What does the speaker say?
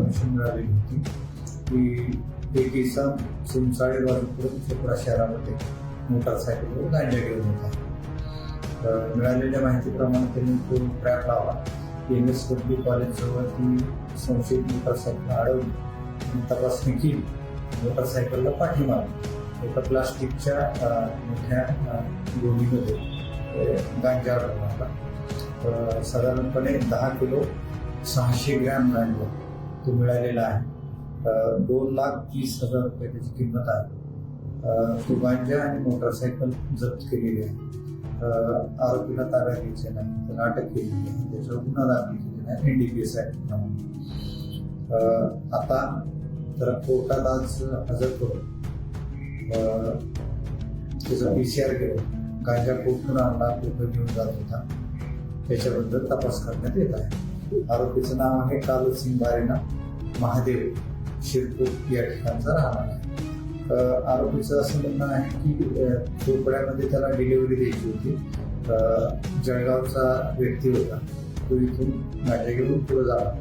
Information मिळालेली होती की एक इसम वाजून चोपडा शहरामध्ये मोटारसायकलवर गांजा घेऊन होता. तर मिळालेल्या माहितीप्रमाणे त्यांनी तो ट्रॅप लावला. एम एस डब्ल्यू कॉलेजजवळ ती संशयित मोटारसायकल अडवली. आणि तपासणी केली. मोटारसायकलला पाठी मारली. एका प्लास्टिकच्या मोठ्या गोडीमध्ये गांजा अडवला होता. साधारणपणे दहा किलो सहाशे ग्रॅम गांजा. तो मिळालेला आहे. दोन लाख तीस हजार रुपये त्याची किंमत आहे. तो गांजा आणि मोटरसायकल जप्त केलेली आहे. आरोपीला ताब्यात घ्यायचे नाही त्याला अटक केलेली आहे. त्याच्यावर गुन्हा दाखल केलेला आहे. एनडीपीएस ऍक्ट आता तर कोर्टात आज हजर करून पी त्याचा आर केलं गांजा कुठून आणला कुठं घेऊन जात होता. त्याच्याबद्दल तपास करण्यात येत आहे. आरोपीचं नाव आहे कालसिंग बारेना महादेव शिरपूर या ठिकाणचा राहणार आहे. आरोपीचं असं म्हणणं आहे की चोपड्यामध्ये त्याला डिलिव्हरी द्यायची होती. जळगावचा व्यक्ती होता. तो इथून माझ्या घेऊन पुढे जाणार.